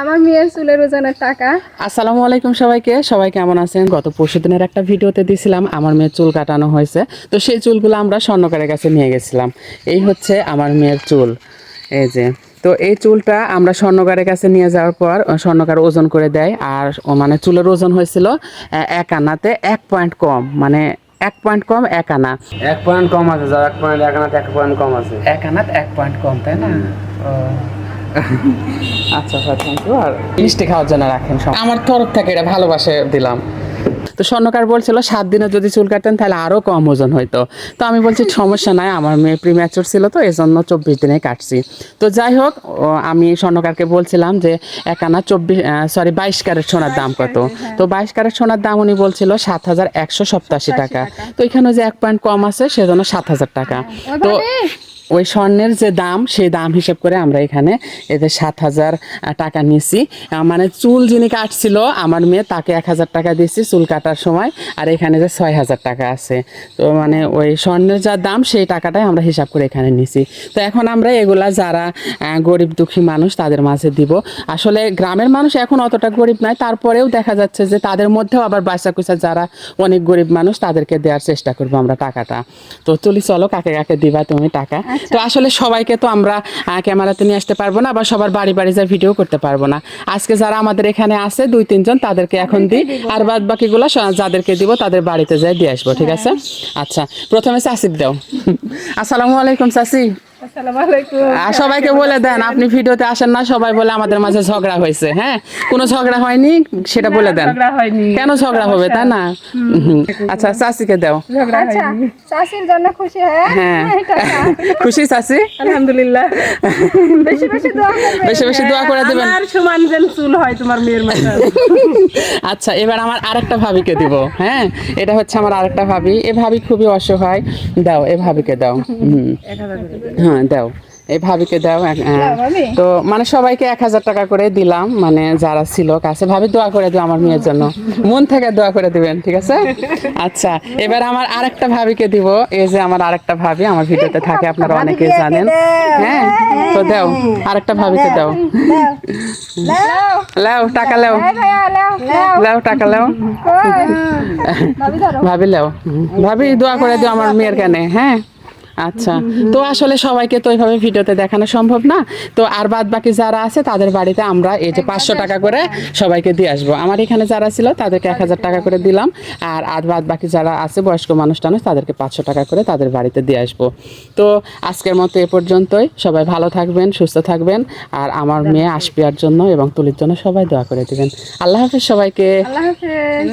আমার মেয়ের চুলের ওজনের টাকা। আসসালামু আলাইকুম সবাইকে। সবাই কেমন আছেন? গত পরশু দিনের একটা ভিডিওতে দিয়েছিলাম আমার মেয়ের চুল কাটানো হয়েছে। তো সেই চুলগুলো আমরা স্বর্ণকারের কাছে নিয়ে গেছিলাম। এই হচ্ছে আমার মেয়ের চুল। এই যে তো এই চুলটা আমরা স্বর্ণকারের কাছে নিয়ে যাওয়ার পর স্বর্ণকার ওজন করে দেয়। আর মানে চুলের ওজন হয়েছিল এক আনাতে এক পয়েন্ট কম। মানে এক পয়েন্ট কম এক আনা। এক পয়েন্ট কম আছে যার এক পয়েন্ট এক আনাতে এক পয়েন্ট কম আছে। এক আনাত এক পয়েন্ট কম তাই না? ও। আচ্ছা স্যার থ্যাংক ইউ আর মিষ্টি খাওয়ার জন্য রাখেন সব। আমার তরফ থেকে এটা ভালোবাসে দিলাম। তো স্বর্ণকার বলছিল সাত দিনে যদি চুল কাটেন তাহলে আরও কম ওজন হইতো। তো আমি বলছি সমস্যা নাই আমার মেয়ে প্রিম্যাচুর ছিল তো এই জন্য চব্বিশ দিনে কাটছি। তো যাই হোক আমি স্বর্ণকারকে বলছিলাম যে এক আনা চব্বিশ সরি বাইশ ক্যারেট সোনার দাম কত? তো বাইশ ক্যারেট সোনার দাম উনি বলছিল সাত হাজার একশো সপ্তাশি টাকা। তো এখানে যে এক পয়েন্ট কম আছে সেজন্য সাত হাজার টাকা। তো ওই স্বর্ণের যে দাম, সেই দাম হিসেব করে আমরা এখানে এদের সাত হাজার টাকা নিয়েছি। মানে চুল যিনি কাটছিল, আমার মেয়ে তাকে এক হাজার টাকা দিয়েছি চুল কাটার সময়, আর এখানে যে ছয় হাজার টাকা আছে। তো মানে ওই স্বর্ণের যা দাম, সেই টাকাটাই আমরা হিসাব করে এখানে নিছি তো এখন আমরা এগুলা যারা গরিব দুঃখী মানুষ, তাদের মাঝে দিব। আসলে গ্রামের মানুষ এখন অতটা গরিব নয়, তারপরেও দেখা যাচ্ছে যে তাদের মধ্যেও আবার বাচ্চা কুচা যারা অনেক গরিব মানুষ, তাদেরকে দেওয়ার চেষ্টা করব আমরা টাকাটা। তো চলি চলো কাকে কাকে দিবা তুমি টাকা? তো আসলে সবাইকে তো আমরা ক্যামেরাতে নিয়ে আসতে পারব না বা সবার বাড়ি বাড়ি যা ভিডিও করতে পারব না। আজকে যারা আমাদের এখানে আছে দুই তিনজন তাদেরকে এখন দিই। আর বাদ বাকিগুলো যাদেরকে দিব তাদের বাড়িতে যাই দিয়ে আসব ঠিক আছে? আচ্ছা প্রথমে চাষিক দাও। আসসালামু আলাইকুম চাষি আর সবাইকে বলে দেন আপনি ভিডিওতে আসেন না সবাই বলে আমাদের মাঝে ঝগড়া হয়েছে হ্যাঁ? কোনো ঝগড়া হয়নি? সেটা বলে দেন। কেন ঝগড়া হবে তাই না? আচ্ছা চাষিকে দাও। আচ্ছা চাষির জন্য খুশি হ্যাঁ? হ্যাঁ। খুশি চাষি আলহামদুলিল্লাহ। বেশি বেশি দোয়া বেশি বেশি দোয়া করে দেবেন। আমার সমান যেন চুল হয় তোমার মেয়ের মাথা আচ্ছা এবার আমার আরেকটা ভাবিকে দিব হ্যাঁ? এটা হচ্ছে আমার আরেকটা ভাবি। এ ভাবি খুবই অসহায়। দাও এ ভাবিকে দাও। হুম। হ্যাঁ দাও। এই ভাবিকে দাও হ্যাঁ। তো মানে সবাইকে এক হাজার টাকা করে দিলাম মানে যারা ছিল কাছে। ভাবি দোয়া করে দিও আমার মেয়ের জন্য। মন থেকে দোয়া করে দিবেন ঠিক আছে? আচ্ছা এবার আমার আরেকটা ভাবিকে দিব। এই যে আমার আরেকটা ভাবি আমার ভিডিওতে থাকে আপনারা অনেকেই জানেন। হ্যাঁ তো দাও আরেকটা ভাবিকে দাও। লাও টাকা লাও। লাও লাও। টাকা লাও। ভাবি ধরো। ভাবি লাও। ভাবি দোয়া করে দিও আমার মেয়ের কানে হ্যাঁ? আচ্ছা তো আসলে সবাইকে তো ওইভাবে ভিডিওতে দেখানো সম্ভব না। তো আর বাদ বাকি যারা আছে তাদের বাড়িতে আমরা এই যে পাঁচশো টাকা করে সবাইকে দিয়ে আসব। আমার এখানে যারা ছিল তাদেরকে এক হাজার টাকা করে দিলাম। আর আর বাদ বাকি যারা আছে বয়স্ক মানুষ টানুষ তাদেরকে পাঁচশো টাকা করে তাদের বাড়িতে দিয়ে আসব। তো আজকের মতো এ পর্যন্তই। সবাই ভালো থাকবেন সুস্থ থাকবেন। আর আমার মেয়ে আসপিয়ার জন্য এবং তুলির জন্য সবাই দোয়া করে দিবেন। আল্লাহ হাফিজ সবাইকে। আল্লাহ হাফেজ।